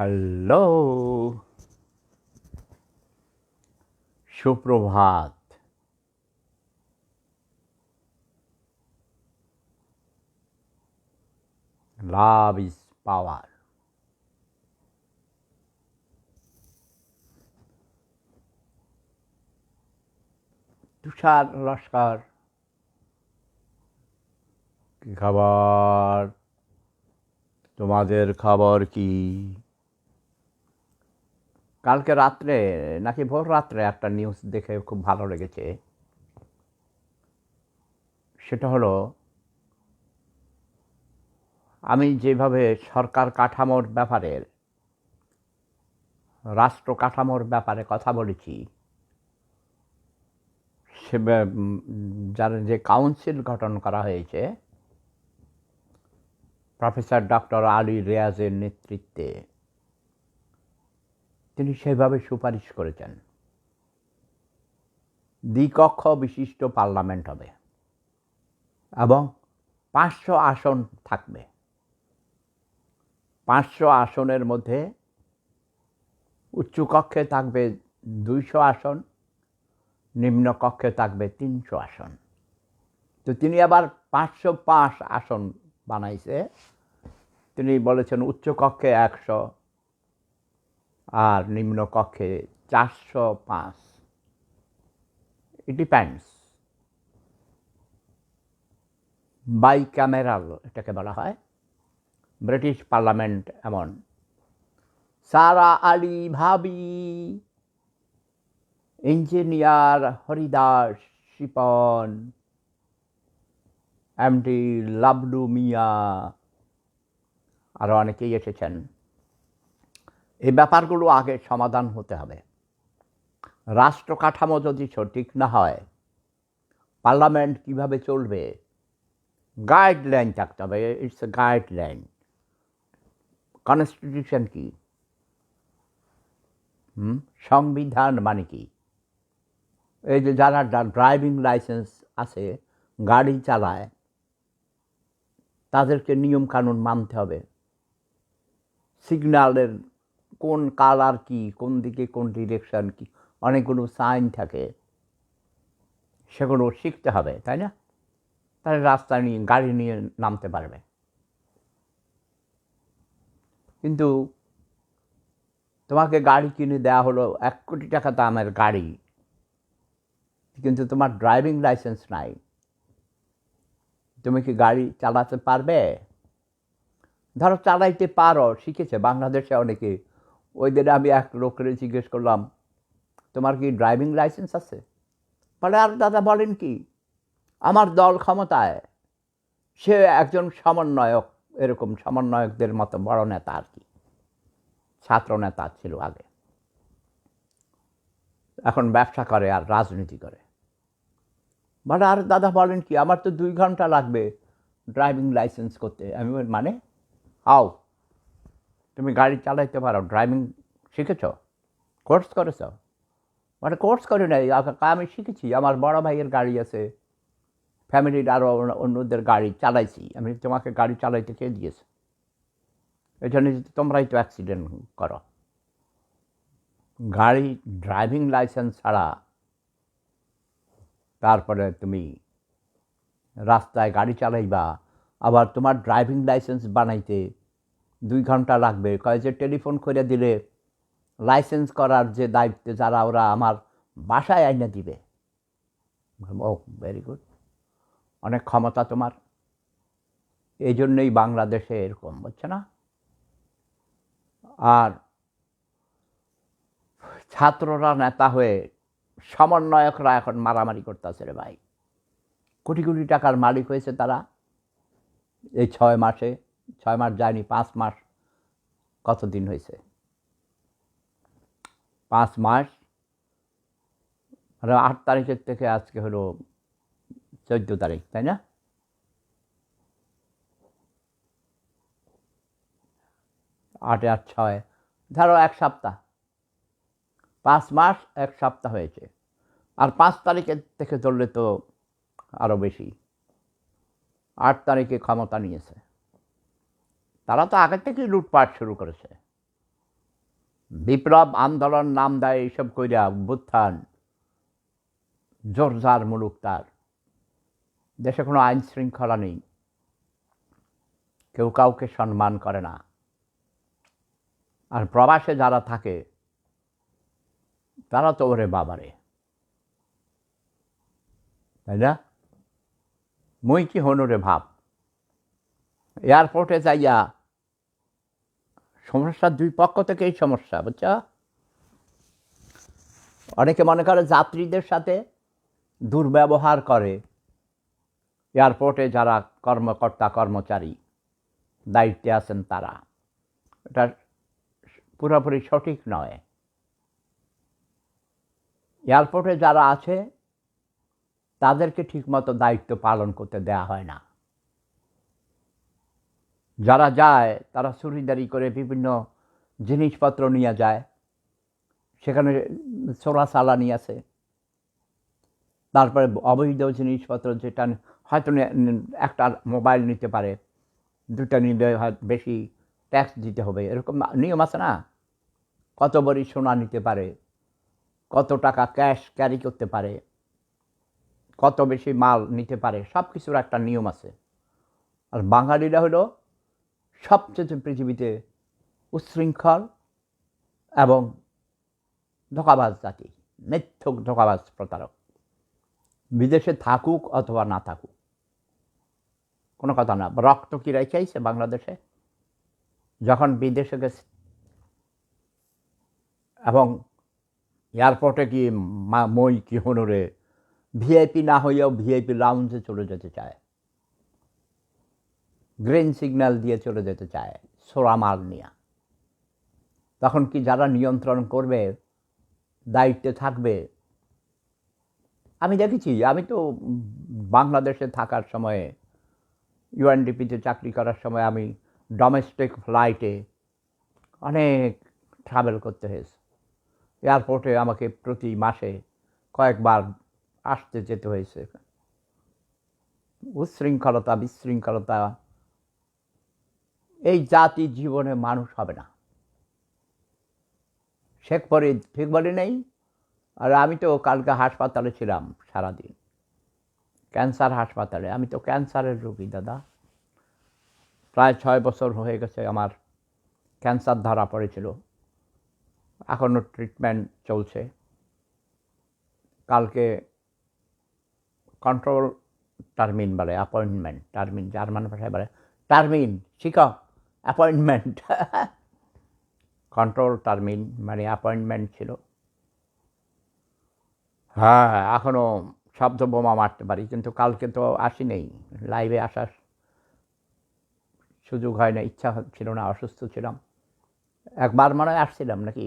Hello. সুপ্রভাত। Love is power. তুষার লস্কর খাবার? তোমাদের খবর কি? কালকে রাত্রে, নাকি ভোর রাত্রে একটা নিউজ দেখে খুব ভালো লেগেছে? সেটা হলো, আমি যেভাবে সরকার কাঠামোর ব্যাপারে, রাষ্ট্র কাঠামোর ব্যাপারে কথা বলেছি, সে যার যে কাউন্সিল গঠন করা হয়েছে প্রফেসর ডক্টর আলী রেয়াজের নেতৃত্বে তিনি সেভাবে সুপারিশ করেছেন। দ্বিকক্ষ বিশিষ্ট পার্লামেন্ট হবে এবং পাঁচশো আসন থাকবে। পাঁচশো আসনের মধ্যে উচ্চকক্ষে থাকবে দুইশো আসন নিম্ন কক্ষে থাকবে তিনশো আসন। তো তিনি আবার পাঁচশো পাঁচ আসন বানাইছে। তিনি বলেছেন উচ্চকক্ষে একশো আর নিম্নকক্ষে চারশো পাঁচ। ইট ডিপেন্ডস বাই ক্যামেরাল এটাকে বলা হয়। ব্রিটিশ পার্লামেন্ট এমন। সারা আলী ভাবি ইঞ্জিনিয়ার হরিদাস শিপন এমডি লাবলু মিয়া আরও অনেকেই এসেছেন। এই ব্যাপারগুলো আগে সমাধান হতে হবে। রাষ্ট্র কাঠামো যদি সঠিক না হয়, পার্লামেন্ট কীভাবে চলবে? গাইডলাইন থাকতে হবে, ইটস এ গাইডলাইন। কনস্টিটিউশন কি? সংবিধান মানে কি? এই যে যারা ড্রাইভিং লাইসেন্স আছে, গাড়ি চালায়, তাদেরকে নিয়ম কানুন মানতে হবে। সিগন্যালের কোন কালার কি, কোন দিকে কোন ডিরেকশন কি, অনেকগুলো সাইন থাকে। সেগুলো শিখতে হবে, তাই না? তাহলে রাস্তা নিয়ে, গাড়ি নিয়ে নামতে পারবে। কিন্তু তোমাকে গাড়ি কিনে দেওয়া হলো এক কোটি টাকা দামের গাড়ি, কিন্তু তোমার ড্রাইভিং লাইসেন্স নাই। তুমি কি গাড়ি চালাতে পারবে? ধরো চালাইতে পারো, শিখেছে, বাংলাদেশে অনেকে ওই দিনে আমি এক লোকের জিজ্ঞেস করলাম, তোমার কি ড্রাইভিং লাইসেন্স আছে? বলে, আর দাদা বলেন কি, আমার দল ক্ষমতায়, সে একজন সমন্বয়ক, এরকম সমন্বয়কদের মতো বড় নেতা আর কি, ছাত্র নেতা ছিল আগে। এখন ব্যবসা করে আর রাজনীতি করে। বলে, আর দাদা বলেন কি, আমার তো দুই ঘণ্টা লাগবে ড্রাইভিং লাইসেন্স করতে। আমি মানে? হাও তুমি গাড়ি চালাইতে পারো ড্রাইভিং শিখেছ? কোর্স করেছ? মানে কোর্স করে নাই আমি শিখেছি, আমার বড় ভাইয়ের গাড়ি আছে ফ্যামিলির আরও অন্যদের গাড়ি চালাইছি, আমি তোমাকে গাড়ি চালাইতে কে দিয়েছে? এই জন্য তোমরাই তো অ্যাক্সিডেন্ট করো। গাড়ি ড্রাইভিং লাইসেন্স ছাড়া তারপরে তুমি রাস্তায় গাড়ি চালাইবা, আবার তোমার ড্রাইভিং লাইসেন্স বানাইতে দুই ঘণ্টা লাগবে। কয় যে টেলিফোন করে দিলে লাইসেন্স করার যে দায়িত্ব, যারা ওরা আমার বাসায় আইনে দিবে। ও ভেরি গুড অনেক ক্ষমতা তোমার। এই জন্যই বাংলাদেশে এরকম হচ্ছে না? আর ছাত্ররা, নেতা হয়ে সমন্বয়করা এখন মারামারি করতেছে রে ভাই। কোটি কোটি টাকার মালিক হয়েছে তারা। এই ছয় মাসে ছয় মাস যায়নি, পাঁচ মাস কতদিন হয়েছে? পাঁচ মাস মানে আট তারিখের থেকে আজকে হলো চোদ্দ তারিখ, তাই না? আটে আট ছয়, ধরো এক সপ্তাহ। পাঁচ মাস, এক সপ্তাহ হয়েছে। আর পাঁচ তারিখের থেকে ধরলে তো আরও বেশি। আট তারিখে ক্ষমতা নিয়েছে। তারা তো আগে থেকেই লুটপাট শুরু করেছে। বিপ্লব আন্দোলন নাম দেয় এইসব কইরা বুত্থান জোরজার মুলুক তার। দেশে কোনো আইন শৃঙ্খলা নেই। কেউ কাউকে সম্মান করে না। আর প্রবাসে যারা থাকে, তারা তো ওরে বাবারে। তাই না? মই কি হনুরে ভাব? এয়ারপোর্টে যাইয়া সমস্যা, দুই পক্ষ থেকেই সমস্যা, বুঝছ? অনেকে মনে করে যাত্রীদের সাথে দুর্ব্যবহার করে এয়ারপোর্টে যারা কর্মকর্তা, কর্মচারী, দায়িত্বে আছেন তারা। এটা পুরোপুরি সঠিক নয়। এয়ারপোর্টে যারা আছে, তাদেরকে ঠিকমতো দায়িত্ব পালন করতে দেয়া হয় না। যারা যায়, তারা চুরিদারি করে বিভিন্ন জিনিসপত্র নিয়ে যায়। সেখানে চোরা চালানি আছে। তারপরে অবৈধ জিনিসপত্র যেটা হয়তো একটা মোবাইল নিতে পারে দুটা নিলে বেশি ট্যাক্স দিতে হবে। এরকম নিয়ম আছে না? কত বড়ি সোনা নিতে পারে, কত টাকা ক্যাশ ক্যারি করতে পারে, কত বেশি মাল নিতে পারে সব কিছুর একটা নিয়ম আছে। আর বাঙালিরা হলো সবচেয়ে পৃথিবীতে উচ্ছৃঙ্খল এবং ধোকাবাজ জাতি, মিথ্যক ধোকাবাজ প্রতারক, বিদেশে থাকুক অথবা না থাকুক, কোনো কথা না। রক্ত কি রেখেছে বাংলাদেশে? যখন বিদেশে গেছে এবং এয়ারপোর্টে কি মা মই কি হনুরে ভিআইপি না হইয়াও ভিআইপি লাউঞ্জে চলে যেতে চায় গ্রিন সিগন্যাল দিয়ে চলে যেতে চায় সোরা মাল নিয়ে তখন কি যারা নিয়ন্ত্রণ করবে, দায়িত্বে থাকবে? আমি দেখেছি, আমি তো বাংলাদেশে থাকার সময়ে, ইউএনডিপিতে চাকরি করার সময় আমি ডোমেস্টিক ফ্লাইটে অনেক ট্রাভেল করতে হয়েছে। এয়ারপোর্টে আমাকে প্রতি মাসে কয়েকবার আসতে যেতে হয়েছে। উচ্ছৃঙ্খলতা, বিশৃঙ্খলতা এই জাতি জীবনে মানুষ হবে না। শেখ ফরিদ ঠিক বলি নেই, আর আমি তো কালকে হাসপাতালে ছিলাম সারাদিন। ক্যান্সার হাসপাতালে। আমি তো ক্যান্সারের রোগী, দাদা। প্রায় ছয় বছর হয়ে গেছে আমার ক্যান্সার ধরা পড়েছিল। এখনও ট্রিটমেন্ট চলছে। কালকে কন্ট্রোল টার্মিন বলে, অ্যাপয়েন্টমেন্ট, টার্মিন, জার্মান ভাষায় বলে, টার্মিন, শিখ। অ্যাপয়েন্টমেন্ট কন্ট্রোল টার্মিন মানে অ্যাপয়েন্টমেন্ট ছিল। হ্যাঁ এখনও শব্দ বোমা মারতে পারি, কিন্তু কালকে তো আসি নেই লাইভে আসার সুযোগ হয় না, ইচ্ছা ছিল না, অসুস্থ ছিলাম। একবার মনে হয় আসছিলাম নাকি?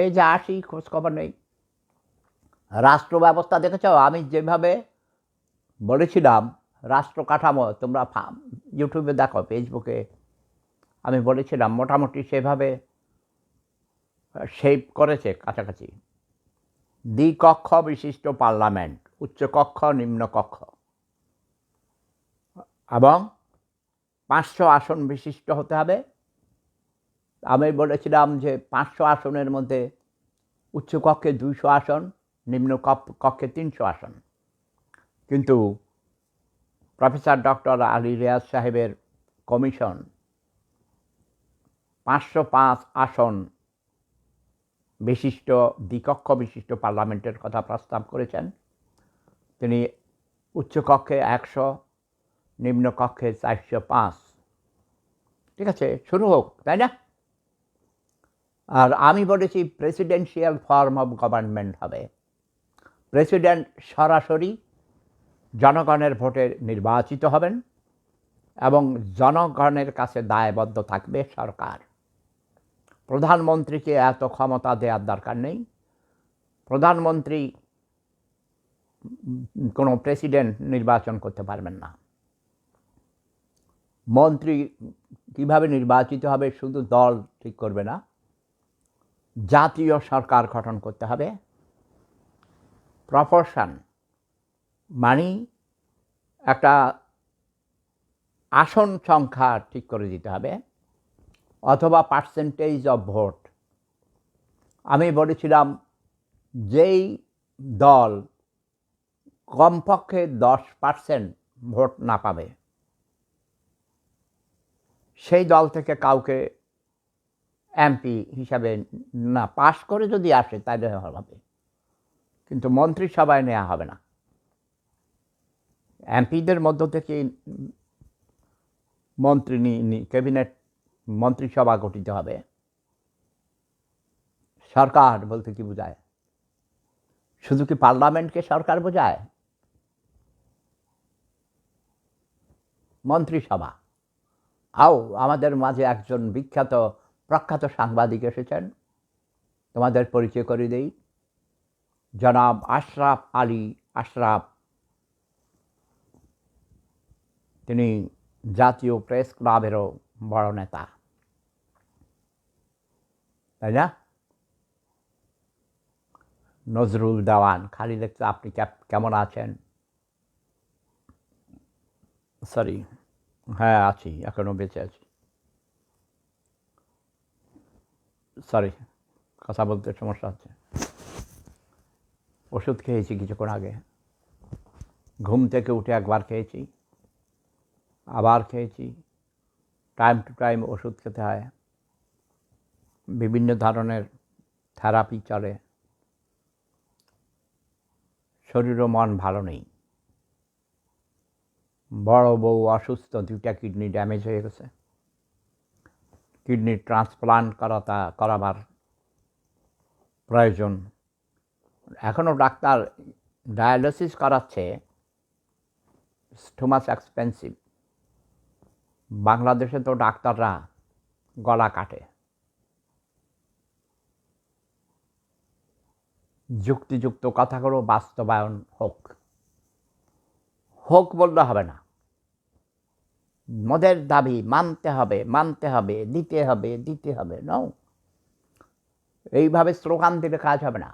এই যে আসি, খোঁজ খবর নেই। রাষ্ট্র ব্যবস্থা দেখেছ? আমি যেভাবে বলেছিলাম রাষ্ট্র কাঠামো, তোমরা ইউটিউবে দেখো ফেসবুকে আমি বলেছিলাম, মোটামুটি সেভাবে শেপ করেছে কাছাকাছি। দ্বিকক্ষ বিশিষ্ট পার্লামেন্ট উচ্চকক্ষ নিম্নকক্ষ এবং পাঁচশো আসন বিশিষ্ট হতে হবে। আমি বলেছিলাম যে পাঁচশো আসনের মধ্যে উচ্চকক্ষে দুইশো আসন, নিম্ন কক্ষে তিনশো আসন। কিন্তু প্রফেসর ডক্টর আলী রিয়াজ সাহেবের কমিশন, পাঁচশো পাঁচ আসন বিশিষ্ট, দ্বিকক্ষ বিশিষ্ট পার্লামেন্টের কথা প্রস্তাব করেছেন। তিনি উচ্চকক্ষে একশো, নিম্নকক্ষে চারশো পাঁচ। ঠিক আছে, শুরু হোক, তাই না? আর আমি বলেছি প্রেসিডেন্সিয়াল ফর্ম অফ গভর্নমেন্ট হবে। প্রেসিডেন্ট সরাসরি জনগণের ভোটে নির্বাচিত হবেন এবং জনগণের কাছে দায়বদ্ধ থাকবে সরকার। প্রধানমন্ত্রীকে এত ক্ষমতা দেওয়ার দরকার নেই। প্রধানমন্ত্রী কোনো প্রেসিডেন্ট নির্বাচন করতে পারবেন না। মন্ত্রী কীভাবে নির্বাচিত হবে শুধু দল ঠিক করবে না, জাতীয় সরকার গঠন করতে হবে। প্রপোর্শন মানে একটা আসন সংখ্যা ঠিক করে দিতে হবে, অথবা পার্সেন্টেজ অফ ভোট আমি বলেছিলাম, যেই দল কমপক্ষে দশ পার্সেন্ট ভোট না পাবে, সেই দল থেকে কাউকে এমপি হিসাবে না পাশ করে যদি আসে, তাহলে হবে। কিন্তু মন্ত্রিসভায় নেওয়া হবে না। এমপিদের মধ্য থেকে মন্ত্রী ক্যাবিনেট মন্ত্রিসভা গঠিত হবে। সরকার বলতে কি বোঝায়? শুধু কি পার্লামেন্টকে সরকার বোঝায়? মন্ত্রিসভা। আও, আমাদের মাঝে একজন বিখ্যাত, প্রখ্যাত সাংবাদিক এসেছেন। তোমাদের পরিচয় করে দেই। জনাব আশরাফ আলী আশরাফ তিনি জাতীয় প্রেস ক্লাবেরও বড় নেতা। তাই না? নজরুল দেওয়ান খালি দেখতে আপনি কেমন আছেন? সরি হ্যাঁ আছি এখনও বেঁচে আছি। সরি, কথা বলতে সমস্যা হচ্ছে। ওষুধ খেয়েছি কিছুক্ষণ আগে। ঘুম থেকে উঠে একবার খেয়েছি। আবার খেয়েছি। টাইম টু টাইম ওষুধ খেতে হয়। বিভিন্ন ধরনের থেরাপি চলে। শরীর ও মন ভালো নেই। বড় বউ অসুস্থ, দুইটা কিডনি ড্যামেজ হয়ে গেছে। কিডনি ট্রান্সপ্লান্ট করা তা করাবার প্রয়োজন। এখনও ডাক্তার ডায়ালিসিস করাচ্ছে। টু এক্সপেন্সিভ বাংলাদেশে তো ডাক্তাররা গলা কাটে। যুক্তিযুক্ত কথাগুলো বাস্তবায়ন হোক। হোক বললে হবে না। মদের দাবি মানতে হবে মানতে হবে, দিতে হবে দিতে হবে নও এইভাবে স্লোগান দিলে কাজ হবে না।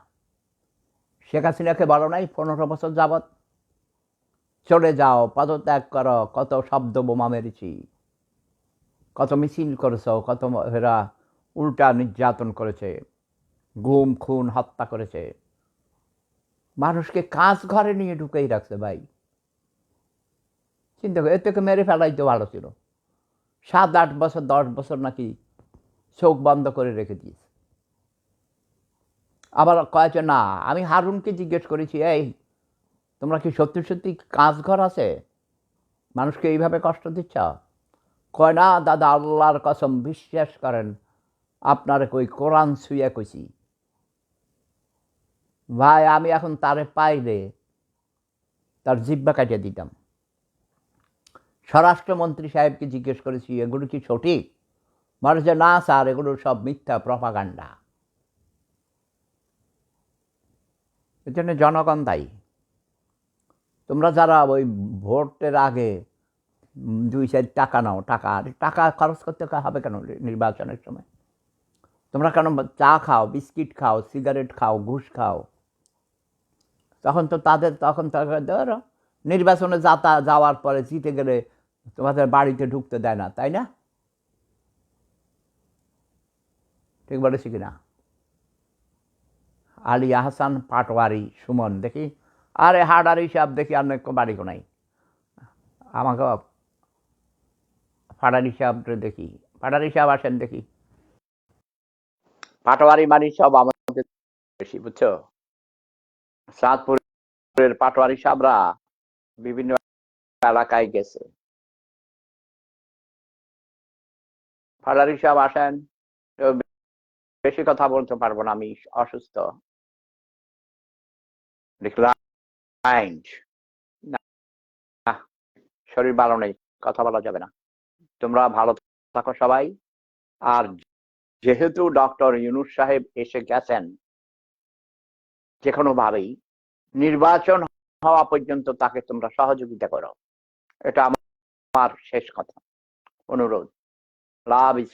শেখ হাসিনাকে বলো নাই, পনেরো বছর যাবৎ? চলে যাও, পদত্যাগ করো, কত শব্দ বোমা মেরেছি। কত মিছিল করেছ, কত এরা উল্টা নির্যাতন করেছে, গুম, খুন, হত্যা করেছে। মানুষকে কাজ ঘরে নিয়ে ঢুকেই রাখছে ভাই। চিন্তা করে, এর থেকে মেরে ফেলাই তো ভালো ছিল। সাত, আট বছর, দশ বছর নাকি চোখ বন্ধ করে রেখে দিয়েছে। আবার কয়েছে, না, আমি হারুনকে জিজ্ঞেস করেছি, এই, তোমরা কি সত্যি সত্যি কাজ ঘর আছে? মানুষকে এইভাবে কষ্ট দিচ্ছ? কয় না দাদা আল্লাহর কসম বিশ্বাস করেন, আপনার কই কোরআন শুয়ে কইছি। ভাই, আমি এখন তারে পাইলে তার জিব্বা কাটিয়ে দিতাম। স্বরাষ্ট্রমন্ত্রী সাহেবকে জিজ্ঞেস করেছি, এগুলো কি সঠিক? বলে যে, না স্যার, এগুলো সব মিথ্যা প্রপাগান্ডা। এর জন্য জনগণ দায়ী। তোমরা যারা ওই ভোটের আগে দুই সাইড টাকা নাও, টাকা। টাকা খরচ করতে হবে কেন নির্বাচনের সময়? তোমরা কেন চা খাও, বিস্কিট খাও, সিগারেট খাও, ঘুষ খাও? তখন তো তাদের, তখন ধরো, নির্বাচনে যাতা যাওয়ার পরে জিতে গেলে তোমাদের বাড়িতে ঢুকতে দেয় না, তাই না? ঠিক বলেছি কি না? আলী আহসান পাটোয়ারি, সুমন, দেখি। আরে হাডার হিসাব দেখি আর নাকি বাড়ি নাই। আমাকে ফাডার হিসাব দেখি ফাডার হিসাব আসেন দেখি। পাটোয়ারি বাড়ি সব আমাদের বেশি, বুঝছ? সাতপুরের পাটোয়ারি সাবরা বিভিন্ন এলাকায় গেছে। ফাডার হিসাব আসেন বেশি কথা বলতে পারব না, আমি অসুস্থ। শরীর ভালো নেই, কথা বলা যাবে না। তোমরা ভালো থাকো সবাই। আর যেহেতু ডক্টর ইউনুস সাহেব এসে গেছেন যে কোনো ভাবেই নির্বাচন হওয়া পর্যন্ত তাকে তোমরা সহযোগিতা করো। এটা আমার শেষ কথা। অনুরোধ। Love is